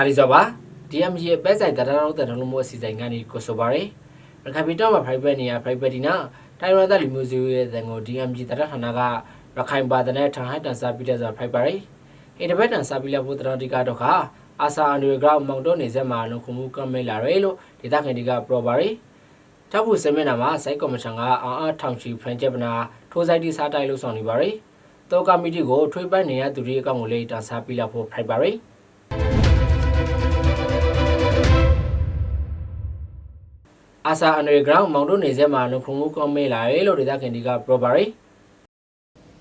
တာလီစောပါ DMG ရဲ့ပဲဆိုင်တရတော်တရလုံးမအစီအစဉ်ကနေကိုဆိုပါရယ်ရခိုင်ပြည်တော်မှာ private နေရာ private ဒီနာတိုင်ဝမ်သားလူမျိုးစုရဲ့ဇန်ကို DMG တရဌာနကရခိုင်ပါဒနဲ့ထန်ဟိုက်တန်စာပြီးတဲ့ဆို private ရယ်အင်တဘက်တန်စာပြီးလက်ဖို့တရတိကတော့ခါအာစာအန်ဒရီဂရောင်းမောင်တော့နေဆက်မှာလုံခုမှုကမဲလာရယ်လို့ဒေသခံတွေကပြောပါရယ်တောက်ဖို့စမင်းနာမှာစိုက်ကော်မရှင်ကအာအာထောင်ချီဖရန်ချက်ပနာထိုးဆိုင်တီစားတိုက်လို့ဆောင်နေပါရယ်တောကမီတီကိုထွေးပန်းနေရသူတွေအကောင့်ကိုလေးတန်စာပြီးလက်ဖို့ private ရယ် အာစာအန်ဒရီဂရောင်းမောင်တို့နေဆက်မှာလုံခုံမှုကောင်းမေးလာရေလို့ဒေသခံတွေကပြောပါရယ်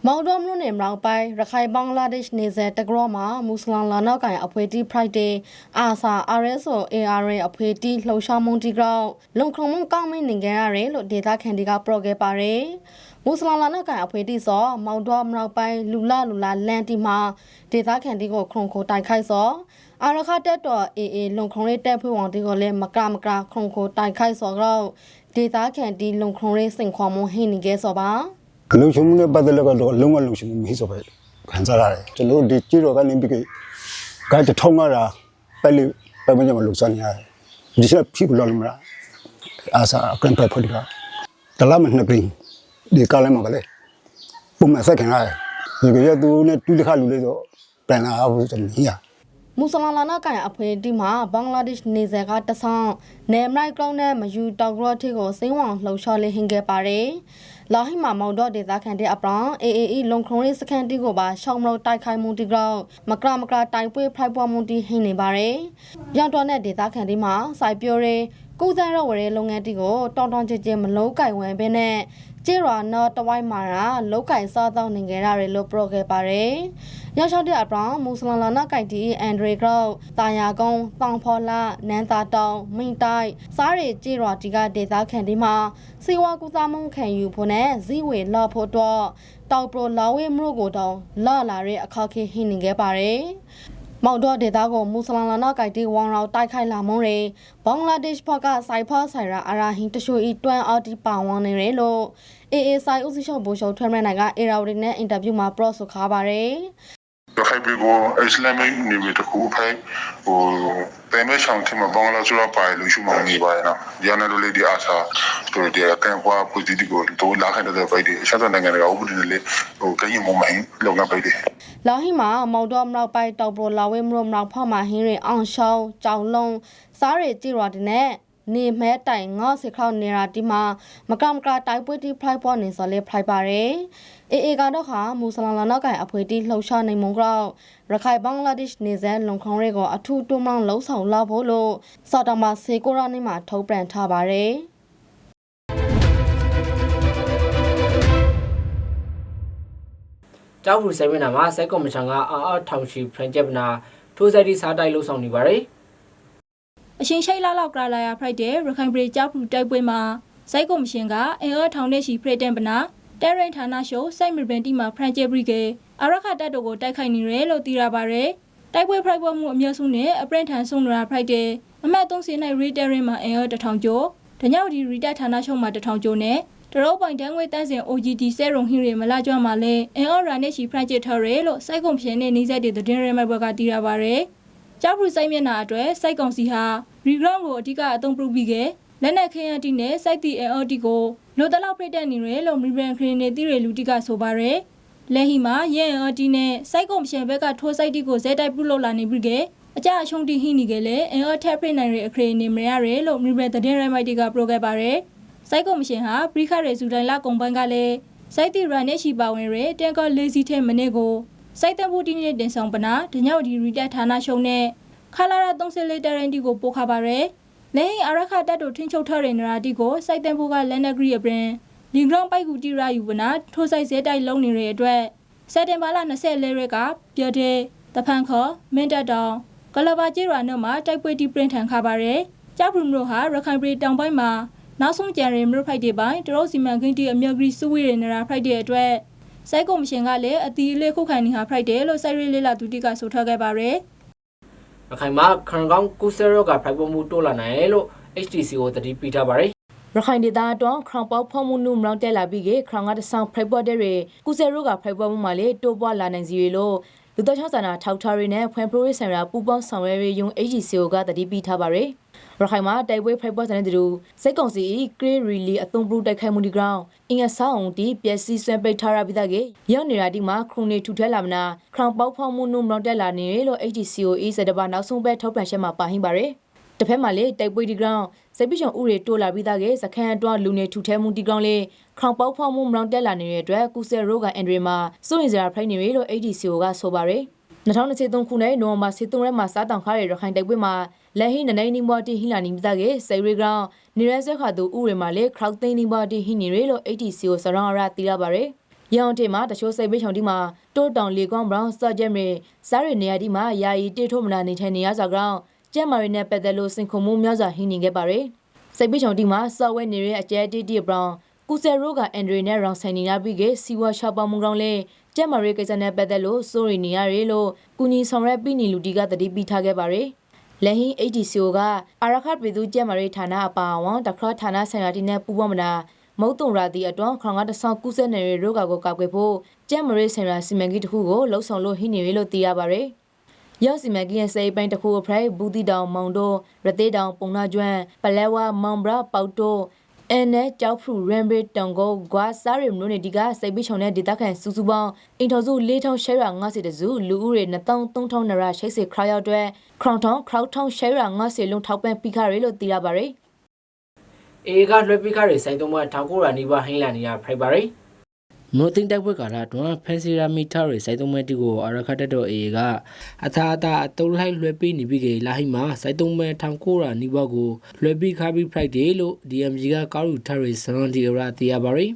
မောင်တော်မြို့နယ်မြောက်ပိုင်းရခိုင်ဘင်္ဂလားဒေ့ရှ်နေဆက်တကရောမှာမွတ်စလင်လာနောက်ကန်အဖွဲ့တီဖရိုက်ဒေးအာစာ RSO ARA အဖွဲ့တီလှုပ်ရှားမှုတီကောက်လုံခုံမှုကောင်းမင်းနေကြရတယ်လို့ဒေသခံတွေကပြောခဲ့ပါတယ်မွတ်စလင်လာနောက်ကန်အဖွဲ့တီစောမောင်တော်မြောက်ပိုင်းလူလာလူလာလန်တီမှာဒေသခံတီကိုခုံခိုတိုက်ခိုက်စော အာရခတက်တော်အေအေလုံခုံရေးတက်ဖွဲ့ဝန်တီကိုလည်းမကမကခုံခိုတိုက်ခိုက်စောတော့ဒေသခံတီလုံခုံရေးစင်ခွန်မှုဟင်းနေခဲ့စောပါလုံချုံမှုနဲ့ပတ်သက်လို့ကတော့လုံးဝလုံချုံမှုမရှိဆိုပဲခံစားရတယ်ကျွန်တော်တို့ဒီကြည့်တော့ကနေပြီးကဲတထုံးရတာပဲလေပဲမညမလုံစမ်းနေရတယ်ဒီချက်ဖြစ်လို့လို့မလားအာစာကံပဲဖို့ဒီကတလားမနှစ်ပင်းဒီကလည်းမကလေးပုံမှန်ဆက်ခင်ရတယ်ဒီကရသူနဲ့တူတခါလူလေးတော့ပြန်လာအောင်ကျွန်တော်ညာ မူဆလန်လာနာကန်အဖွဲ့တီမှာဘင်္ဂလားဒေ့ရှ်နေဆယ်ကတဆောင်နေမလိုက်ကောင်းတဲ့မယူတောက်ဂရော့တီကိုစိမ့်ဝံလှုပ်ရှားလေးဟင်ခဲ့ပါတယ်။လာဟိမာမောင်တော့ဒေသခံတဲ့အပရန် AAE လုံခုံရေးစခန်းတီကိုပါရှောင်းမလို့တိုက်ခိုက်မှုတီကောမကရမကရတိုင်ပွေဖိုက်ပွားမှုတီဟင်နေပါတယ်။ရောင်တော်နဲ့ဒေသခံတီမှာစိုက်ပျိုးရဲကုသရဝရဲလုပ်ငန်းတီကိုတောင်းတောင်းကြဲကြဲမလုံးကြိုင်ဝဲပဲနဲ့ ကျေရွာနော်တဝိုင်းမာရာလောက်ကင်စားတော့နေကြရတယ်လို့ပြောခဲ့ပါတယ်။ရောက်လျှောက်တဲ့အပရောင်မူဆလန်လာနာကိုက်တီအန်ဒရီဂရော့တာယာကုန်းတောင်ဖော်လာနန်းသာတောင်မိန်တိုက်စားရီကျေရွာတီကဒေသခံဒီမှာစီဝါကူသားမှုခံယူဖို့နဲ့ဇီဝေလော့ဖို့တော့တောက်ပရိုလာဝေမရိုကိုတောင်လော့လာတဲ့အခါခေဟင်းနေခဲ့ပါတယ်။မောင်တော့ဒေတာကိုမူဆလန်လာနာကိုက်တီဝမ်ရောင်တိုက်ခိုက်လာမုံရေဘင်္ဂလားဒေ့ရှ်ဘက်ကစိုက်ဖောက်ဆိုင်ရာအရာဟင်းတရှိုဤတွန်းအော်တီပါဝန်နေရလို့ အေအေဆိုင်ဦးစီးချုပ်ဘိုးချုပ်ထွန်းမန်နိုင်ကအေရာဝတီနဲ့အင်တာဗျူးမှာပရော့ဆိုခါပါတယ်ရခိုင်ပြည်ကိုအစ္စလာမစ်နေမီတခုအဖိုင်ဟိုပေမဲဆောင်ထမဘင်္ဂလားဆိုတော့ပါလို့ရှိမှနေပါရနော်ရန်နယ်လေးဒီအားစားတို့ဒီကန်ကွာပူတီဒီကိုတို့လာခိုင်တဲ့ပိုက်ဒီရှတ်တဲ့နိုင်ငံတွေကဥပဒေလေးဟိုကရင်မမိုင်းလုံငါပိုက်ဒီလာဟိမှာမောင်တော့မနောက်ပိုက်တောက်ပရိုလာဝဲမလို့မနောက်ဖောက်မှာဟင်းရင်အောင်ရှောင်းကြောင်လုံးစားရီကြည်ရွာတဲ့နဲ့ နေမဲတိုင်ငေါ့စီခေါနေရာဒီမှာမကမကတိုက်ပွဲတီဖလိုက်ပေါ်နေစော်လေဖလိုက်ပါတယ်အေအေကတော့ခါမူဆလန်လာနောက်ကန်အဖွဲတီလှုပ်ရှားနေမုံကြောက်ရခိုင်ဘင်္ဂလားဒေ့ရှ်နေဇန်လုံခေါင်ရဲကိုအထူးတွန်းမောင်းလှုံ့ဆော်လာဖို့လို့စော်တမစေကိုရာနေမှာထုတ်ပြန်ထားပါတယ်တောက်ဘူးစမင်းနာမှာစိုက်ကော်မရှင်ကအာအာထောင်ချီဖရန်ချက်ပနာထိုးဆိုင်တီစားတိုက်လို့ဆောင်နေပါရယ် အရှင်ရှိတ်လာလောက်ကလာရဖရိုက်တဲ့ရခိုင်ပြည်ကြောက်ဖူတိုက်ပွဲမှာစိုက်ကော်မရှင်ကအင်အားထောင်တဲ့ရှိဖရတန်ပနာတဲရိန်ဌာနရှုစိုက်မီဘန်တီမှာဖရန်ချယ်ဘရီကေအရခတက်တို့ကိုတိုက်ခိုက်နေတယ်လို့သိရပါဗျ။တိုက်ပွဲဖရိုက်ပွဲမှုအများစုနဲ့အပရင်ထန်ဆုံးလာဖရိုက်တဲ့အမှတ်30နိုင်ရီတဲရင်မှာအင်အား1000ကျော်ဒညောက်ဒီရီတက်ဌာနရှုမှာ1000ကျော်နဲ့တရုတ်ပိုင်တန်းငွေတန်းစင် OGT ဆဲရုံဟင်းရီမလာကြွမှာလဲအင်အားရာနဲ့ရှိဖရန်ချယ်ထော်ရဲလို့စိုက်ကုန်ဖြစ်နေနေဆက်တဲ့သတင်းရဲမိုက်ဘက်ကသိရပါဗျ။ ကြောက်ဖူစိုက်မျက်နှာအတွက်စိုက်ကောင်စီဟာရီဂရောင်းကိုအဓိကအသုံးပြုပြီးခဲ့လက်နက်ခင်းရတီနဲ့စိုက်တီအအော်တီကိုလိုတလောက်ဖိတ်တက်နေရလို့မီဘန်ခရင်နေတီရလူတီကဆိုပါရယ်လက်ဟီမှာရဲအော်တီနဲ့စိုက်ကောင်ရှင်ဘက်ကထိုးစိုက်တီကိုဇဲတိုက်ပြုလုပ်လာနေပြီးခဲ့အကြအရှုံးတီဟိနေခဲ့လေအအော်ထက်ဖိတ်နိုင်ရအခရင်နေမရရလို့မီဘန်တတဲ့ရိုက်မိုက်တီကပရိုခဲ့ပါရယ်စိုက်ကောင်ရှင်ဟာပရိခရဲဇူတိုင်းလာကုံပန်းကလည်းစိုက်တီရန်နဲ့ရှိပါဝင်ရတန်ကောလေးစီထဲမနေ့ကို စိုက်တံဘူတီနဲ့တင်ဆောင်ပနာဒညောက်ဒီရီတက်ဌာနရှုံနဲ့ခလာရ30လီတာရန်တီကိုပို့ခပါရယ်လဲဟင်အရခတက်တို့ထင်းချုပ်ထရနရာတီကိုစိုက်တန်ဖို့ကလက်နက်ဂရီအပရင်လီဂရောင်းပိုက်ကူတီရာယူပနာထိုးဆိုင်စဲတိုက်လုံးနေတဲ့အတွက်စက်တင်ဘာလ24ရက်ကပြတဲ့တဖန်ခေါ်မင်းတက်တောင်ကလဘာကျေးရွာနယ်မှာတိုက်ပွဲတီပရင်ထန်ခပါရယ်ကြောက်ဘရူမျိုးဟာရခိုင်ပြည်တောင်ပိုင်းမှာနောက်ဆုံးကြံရမြို့ဖိုက်တွေပိုင်းတရုတ်စီမံကိန်းတီအမြဂရီစူဝေရနရာဖိုက်တဲ့အတွက် စိုက်ကော်မရှင်ကလည်းအတီးလေးခုခံနေဟာဖိုက်တယ်လို့စိုက်ရေးလေးလာသူတီကဆိုထားခဲ့ပါရယ်ရခိုင်မှာခရန်ကောင်ကူဆယ်ရောကဖိုက်ပေါ်မှုတိုးလာနိုင်တယ်လို့ HTC ကိုတတိပေးထားပါရယ်ရခိုင်ဒေသအတွက်ခရောင်ပေါဖော်မှုနုမလောက်တက်လာပြီးကခရောင်ကတဆောင်ဖရိုက်ပေါ်တဲ့ရကုဆယ်ရိုကဖရိုက်ပေါ်မှုမှာလေတိုးပွားလာနိုင်စီရလို့ လူသားချင်းစာနာထောက်ထားရေးနဲ့ဖွံ့ဖြိုးရေးဆိုင်ရာပူးပေါင်းဆောင်ရွက်ရေးယုံ AGCO ကတတိပေးထားပါတယ်ရခိုင်မှာတိုက်ပွဲဖိုက်ပေါ်တဲ့တူစိတ်ကုံစီဂရေရီလီအသုံးပြုတိုက်ခိုက်မှုဒီကောင်အင်္ဂဆောင်းတီပျက်စီးဆွဲပိတ်ထားရပြီးသားကရောက်နေတာဒီမှာခရိုနီထူထဲလာမနာခရောင်ပေါက်ဖောက်မှုနုမလောက်တက်လာနေလို့ AGCO အေးစတပါနောက်ဆုံးပဲထုတ်ပြန်ချက်မှာပါဟင်းပါတယ်တစ်ဖက်မှာလေတိုက်ပွဲဒီကောင် စိတ်ပိချောင်ဥတွေတိုးလာပြီးသားကစခန်းအတွင်းလူနေထူထဲမှုဒီကောင်လေခရောင်ပေါက်ဖောက်မှုမလောက်တက်လာနေတဲ့အတွက်ကုဆယ်ရိုကအန်ဒရီမှာစိုးရင်စရာဖိုက်နေပြီလို့ AGCO ကဆိုပါတယ်2023ခုနှစ်နိုဝင်ဘာ23ရက်မှာစားတောင်ခါရရခိုင်တိုက်ပွဲမှာလက်ဟိနနိုင်နီဘော်တီဟီလာနီမသားကစေရီဂရောင်းနေရဲဆွဲခါသူဥတွေမှာလေခရောက်သိန်းနီဘော်တီဟီနေရလို့ ATCO စရောင်းရတီရပါတယ်။ရောင်တေမှာတချို့စိတ်ပိချောင်ဒီမှာတိုးတောင်လေကွန်ဘရောင်းစော့ဂျက်မီစားရနေရဒီမှာယာယီတေထုမနာနေထိုင်နေရစာကောင် ကျက်မာရီနဲ့ပတ်သက်လို့စင်ခုံမှုများစွာဟင်းနေခဲ့ပါတယ်။စိတ်ပိချောင်ဒီမှာစော့ဝဲနေရဲ့အကျဲတီတီဘရောင်းကူဆယ်ရိုကအန်ဒရီနဲ့ရောင်ဆိုင်နေရပြီးကစီဝါရှာပါမှုကောင်လေကျက်မာရီကိစ္စနဲ့ပတ်သက်လို့စိုးရိမ်နေရရလို့ကုညီဆောင်ရက်ပြီးနေလူတီကတတိပေးထားခဲ့ပါတယ်။လက်ဟင်း ADCO ကအာရခတ်ပြည်သူကျက်မာရီဌာနအပါအဝင်တခရဌာနဆိုင်ရာတီနဲ့ပူးပေါင်းမနာမုတ်တုံရာတီအတွန်းခေါင်ကတဆောင်းကုဆက်နယ်ရိုးကကိုကောက်ွယ်ဖို့ကျက်မာရီဆိုင်ရာစီမံကိန်းတစ်ခုကိုလှုပ်ဆောင်လို့ဟင်းနေရလို့သိရပါတယ်။ ရောက်စီမံကိန်းရဲ့စိတ်ပိုင်းတစ်ခုအဖရိုက်ဘူးတီတောင်မောင်တို့ရသေးတောင်ပုံနာကျွမ်းပလဲဝါမောင်ဘရာပေါတိုအန်နဲ့ကြောက်ဖရူရမ်ဘရတောင်ကိုဂွာစားရီမလို့နေဒီကစိတ်ပိချုံတဲ့ဒေတာခန်စူစူပေါင်းအင်ထော်စု4000ရှယ်ရာ50တစုလူဦးရေ2300နရာရှိတ်စီခရောက်အတွက်ခရောင်ထောင်ခရောက်ထောင်ရှယ်ရာ50လုံးထောက်ပံ့ပြီးခရဲလို့သိရပါတယ်အေကလွှဲပိခါတွေစိုက်သုံးမထောက်ကိုရာနီးပါးဟင်းလာနေရဖိုက်ပါရီ နိုတင်တက်ပွဲကာလာတွန်ဖန်စီရာမီတာတွေစိုက်သုံးမဲတီကိုအရခတ်တက်တော်အေကအသာအသာအတုံးလိုက်လွှဲပိနေပြီကေလာဟိမှာစိုက်သုံးမဲထောင်ကိုရာနီးပါးကိုလွှဲပိခါပြီးဖရိုက်ဒေးလို့ DMG ကကောက်ယူထားတွေစရွန်ဒီအရာတီရပါရီ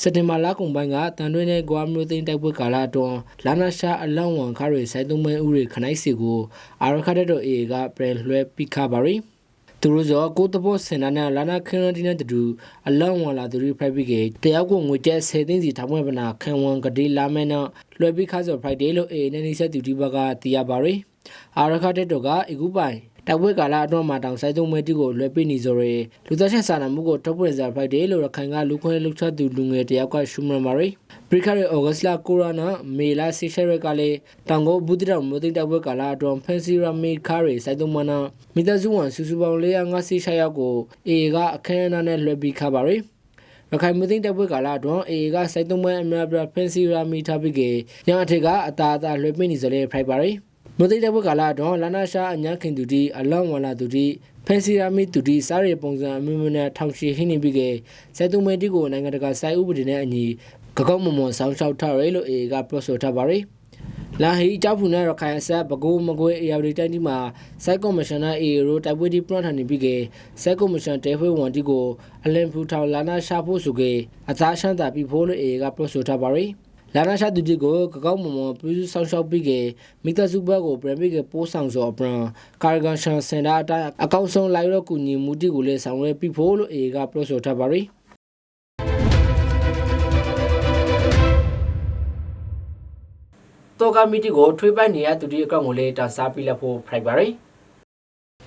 စက်တင်ဘာလကုန်ပိုင်းကတန်တွင်းနဲ့ဂွာမျိုးသိန်းတိုက်ပွဲကာလအတွင်းလာနာရှာအလောင်းဝန်ခါတွေစိုက်သုံးမဲဥတွေခနိုင်စီကိုအာရခတ်တော်အေကပရလွှဲပိခါပါရီ သူတို့ဆိုကိုတဘောစင်နာနဲ့လာနာခင်းရတဲ့နဲ့တူအလောင်းဝန်လာသူတွေ private ကတယောက်ကိုငွေကျဲ10သိန်းစီထောင်ဝဲပနာခံဝန်ကတိလာမဲနော်လွှဲပြီးခါဆို Friday လို့အေနေနေဆက်သူဒီဘကတီးရပါရီအာရခတ်တော်ကအကူပိုင် တိုက်ပွဲကာလအတွင်းမှာတောင်ဆိုင်သုံးမဲတီကိုလွှဲပြီးနေဆိုရလူသားချက်စာနာမှုကိုထုတ်ပြန်စား Friday လို့ရခိုင်ကလူခွင့်လှုပ်ချသူလူငယ်တယောက်ကရှုမန်ပါရီပရိခရဲဩဂတ်လကိုရိုနာမေလာဆီရှယ်ရကလေးတောင်ကိုဘူးတိတော်မျိုးသိတဲ့ဘွဲကာလာအတွင်းဖန်စီရာမီခါရီစိုက်သုံးမနာမိသားစုဝန်ဆူဆူပေါင်း456ယောက်ကိုအေကအခမ်းအနားနဲ့လွှဲပြီးခါပါရီရခိုင်မျိုးသိတဲ့ဘွဲကာလာအတွင်းအေကစိုက်သုံးမအများပြဖန်စီရာမီထားပြီးကညအထက်ကအတာအတာလွှဲပြီးနေစလေဖိုက်ပါရီ မျိုးသိတဲ့ဘွဲကာလာအတွင်းလာနာရှာအညာခင်သူတီအလောင်းဝလာသူတီဖန်စီရာမီတူဒီစားရပုံစံအမျိုးမျိုးနဲ့ထောင်ရှိဟင်းနေပြီးကစိုက်သုံးမဲတီကိုနိုင်ငံတကာစိုက်ဥပဒေနဲ့အညီကကောက်မမွန်ဆောင်းလျှောက်ထားရဲလို့အေကပြောဆိုထားပါရီလာဟီကြောက်ဖူနဲ့ရခိုင်ဆက်ဘကိုးမကွေးအေယာရီတိုင်းဒီမှာစိုက်ကော်မရှင်နာအေရိုတိုက်ပွဲဒီပရန်ထန်နေပြီးကစိုက်ကော်မရှင်တဲဖွေးဝန်တီကိုအလင်ဖူထောင်လာနာရှာဖို့ဆိုကအသားရှမ်းတာပြီးဖို့လို့အေကပြောဆိုထားပါရီ လာနာရှာတူတီကိုကကောက်မမွန်ပြုစုဆောင်ရှောက်ပြီးကမိသားစုဘက်ကိုပြန်ပြီးကပိုးဆောင်စောအပရန်ကာရဂန်ရှန်စင်တာအတိုင်းအကောင့်ဆုံးလိုက်တော့ကူညီမှုတီကိုလည်းဆောင်ရွက်ပြီးဖို့လို့အေကပြောဆိုထားပါရီတော့ကမီတီကိုထွေးပိုက်နေရသူဒီအကောင့်ကိုလည်းတစားပြီးလက်ဖို့ဖိုက်ပါရီ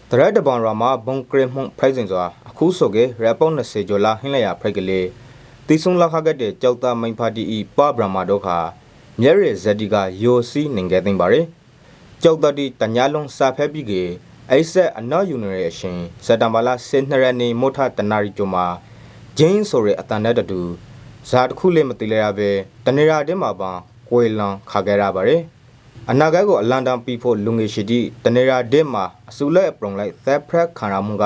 တရက်တပန်ရာမှာဘုံကရမှုဖိုက်စင်စွာအခုဆိုကေရပောင်း20ကျော်လာဟင်းလျာဖိုက်ကလေး တီဆုံလာခကတဲ့ကြောက်တာမိန်ဖာတီဤပဘရမာဒိုခာမြဲရဇက်ဒီကယိုစီနင်ခဲ့သိမ့်ပါရယ်ကြောက်တတီတညာလုံးစာဖက်ပြီးကေအိဆက်အနော်ယူနီရဲ့အရှင်စက်တမ်ဘာလာ12ရက်နေ့မို့ထတနာရီကျော်မှာဂျင်းဆိုရဲအတန်တဲ့တူဇာတခုလေးမတိလဲရပဲတနေရာတင်းမှာပန်ကွေလန်ခါခဲ့ရပါရယ်အနာဂတ်ကိုအလန်တန်ပြီးဖို့လူငယ်ရှိတီတနေရာဒစ်မှာအစုလက်ပရုံလိုက်သက်ဖရက်ခံရမှုက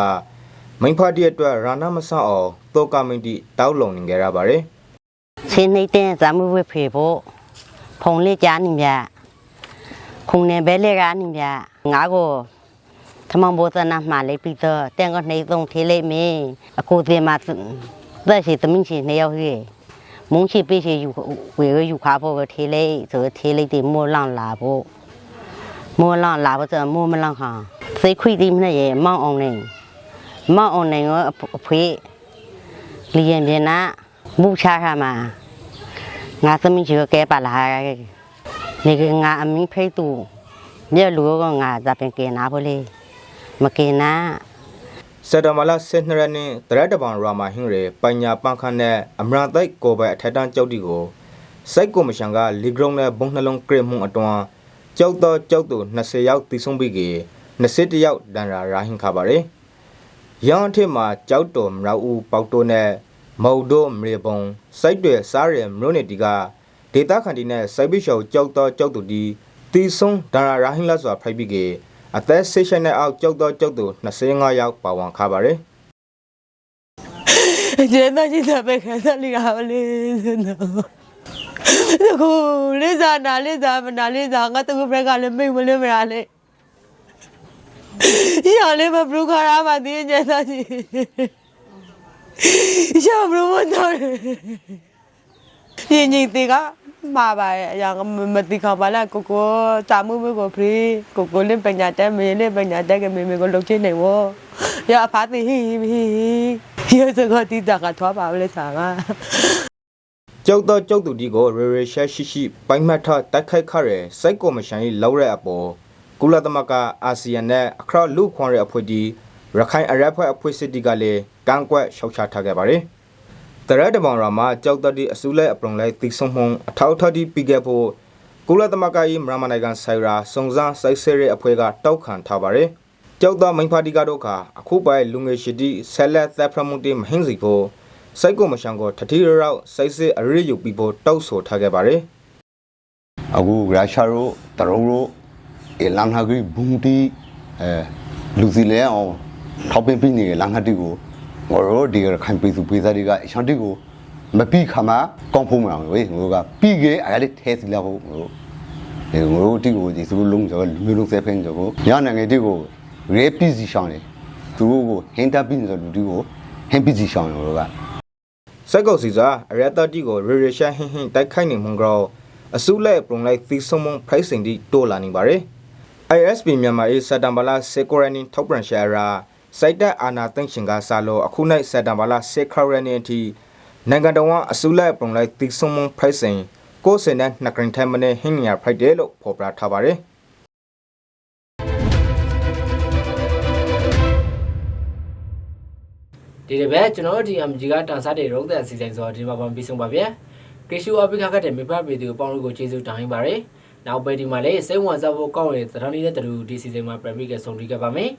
မိန်ဖာတီအတွက်ရာနာမဆောက်အောင်တောကမင်တီတောက်လုံနေကြရပါတယ်။ဆင်းနေတဲ့ဇာမှုဝေဖေဖို့ဖုန်လေးကြားနေမြခုန်နေပဲလေကနေမြငါကိုသမန်ဘောသနာမှလေးပြီးတော့တန်ကနေသုံးသေးလေးမင်းအကိုသေးမှာသက်ရှိသမင်းရှိနေရောက်ရဲ့မုန်းရှိပေးရှိယူဝေရယူခါဖို့ပဲသေးလေးဆိုသေးလေးတွေမောလောင်လာဖို့မောလောင်လာဖို့ဆိုမောမလောင်ဟာစိတ်ခွိတိမနဲ့ရေမောင်းအောင်နေ မောက်အောင်နိုင်ကိုအဖေလီရင်ပြင်းနာမှုချထားမှာငါသမီးချီကိုကဲပါလာနေကငါအမင်းဖိတ်သူမြေလူကငါဇာပင်ကဲနာဖို့လေမကဲနာစတမလာဆင်နရနဲ့တရက်တပံရာမဟင်းရေပညာပန်းခန့်နဲ့အမရန်တိုက်ကိုပဲအထက်တန်းကြောက်တီကိုစိုက်ကိုမရှန်ကလီဂရုံနဲ့ဘုံနှလုံးကရမှုအတွန်းကြောက်တော့ကြောက်သူ20ရောက်တီးဆုံးပြီးကေ21ရောက်ဒန်ရာရာဟင်းခါပါရယ် ရန်အထက်မှာကြောက်တော်မရောက်ဦးပေါတိုနဲ့မော်ဒိုမရေပုံစိုက်တွေစားရမြို့နယ်တီကဒေတာခန်တီနဲ့စိုက်ပိရှောကြောက်တော့ကြောက်သူဒီတိဆုံးဒဏ်ရာရဟင်လာစွာဖိုက်ပြီးကေအသက်ဆေးရှင်နဲ့အောက်ကြောက်တော့ကြောက်သူ25ယောက်ပါဝင်ခါပါတယ်ကျေနပ်ချင်တဲ့ပဲခံစားလိရပါလေစနော်ဒီကိုလေးစားနာလေးစားမနာလေးစားငါတကူဘက်ကလည်းမိတ်မလေးမရလေ ရလေးမဘလူခါရမှာဒီညသားကြီးရဘလူမတော်ရင်ကြီးတေကမှာပါရအရာမတိခပါလားကိုကိုတာမှုမကိုဖရီကိုကိုလင်းပညာတက်မေလင်းပညာတက်ကမေမေကိုလုတ်ချင်းနေဝရအဖာတိဟီဟီရစကတိတကထွားပါလေစားကကြောက်တော့ကြောက်သူဒီကိုရေရေရှက်ရှိရှိပိုင်မှတ်ထတိုက်ခိုက်ခရဲစိုက်ကော်မရှင်ကြီးလောက်တဲ့အပေါ် ကုလသမဂ္ဂအာဆီယံနဲ့အခရလူခွန်ရဲအဖွဲ့ဒီရခိုင်အရက်ဖွဲ့အဖွဲ့စစ်တီကလည်းကန့်ကွက်ရှောက်ချထားခဲ့ပါတယ်။တရက်တဘောင်ရာမှာကြောက်တတိအစုလိုက်အပလုံလိုက်တိဆုံမှုံအထောက်ထတိပြီးခဲ့ဖို့ကုလသမဂ္ဂကြီးမြန်မာနိုင်ငံဆိုင်ရာစုံစမ်းစိုက်ဆဲတဲ့အဖွဲ့ကတောက်ခံထားပါတယ်။ကြောက်တော့မိန်ဖာတီကတော့ခါအခုပိုင်လူငယ်ရှိတီဆက်လက်သက်ဖရမှုတိမဟင်းစီဖို့စိုက်ကော်မရှင်ကိုထထီရရောက်စိုက်စစ်အရေးယူပြီးဖို့တောက်ဆိုထားခဲ့ပါတယ်။အခုရုရှားတို့တရုတ်တို့အ လန်ဟာဂီဘုံတီအဲလူစီလဲအောင်ထောက်ပင်ပြီးနေတဲ့လန်ဟာတီကိုငါတို့ဒီရခိုင်ပြည်သူပြည်သားတွေကအရှန်တီကိုမပြီးခါမှာကောင်းဖို့မအောင်ဝေးငါတို့ကပြီးခဲ့အဲ့ဒါထဲစီလာဖို့ငါတို့ဒီငါတို့တီကိုဒီသူတို့လုံးကြောလူမျိုးလုံးဆဲဖင်းကြောကိုညနိုင်ငံတီကိုရေပီစီရှောင်းတယ်သူတို့ကိုဟင်တာပြီးနေတဲ့လူတီကိုဟင်ပီစီရှောင်းတယ်ငါတို့ကစက်ကုတ်စီစာအရတတိကိုရေရေရှာဟင်းဟင်းတိုက်ခိုက်နေမှုကြောအစုလိုက်ပုံလိုက်သီဆုံမုံဖိုက်စင်ဒီတိုးလာနေပါတယ် ISP မြန်မာရေးစက်တမ်ဘာလာစေကိုရနီထောက်ပြန်ရှာရာစိုက်တက်အာနာသိန့်ရှင်ကစားလို့အခုနိုင်စက်တမ်ဘာလာစေခရနီအထိနိုင်ငံတော်ကအစုလိုက်ပုံလိုက်သီဆုံမုံဖိုက်စင်ကိုစင်နဲ့နှစ်ကရင်ထိုင်မနဲ့ဟင်းညာဖိုက်တယ်လို့ဖော်ပြထားပါတယ်ဒီတစ်ပတ်ကျွန်တော်တို့ဒီ MG ကတန်စားတဲ့ရုပ်သက်အစီအစဉ်ဆိုတော့ဒီမှာပြန်ပြီးဆုံးပါဗျာကေရှူအပိခါကတဲ့မိဖဗီဒီယိုပေါင်းလို့ကိုကျေးဇူးတောင်းပါရစေ နောက်ပဲဒီမှာလည်းစိတ်ဝင်စားဖို့ကောင်းတဲ့သတ္တနီးတဲ့တူဒီစီစဉ်မှာပြန်ပြီးကဆုံတွေ့ခဲ့ပါမယ်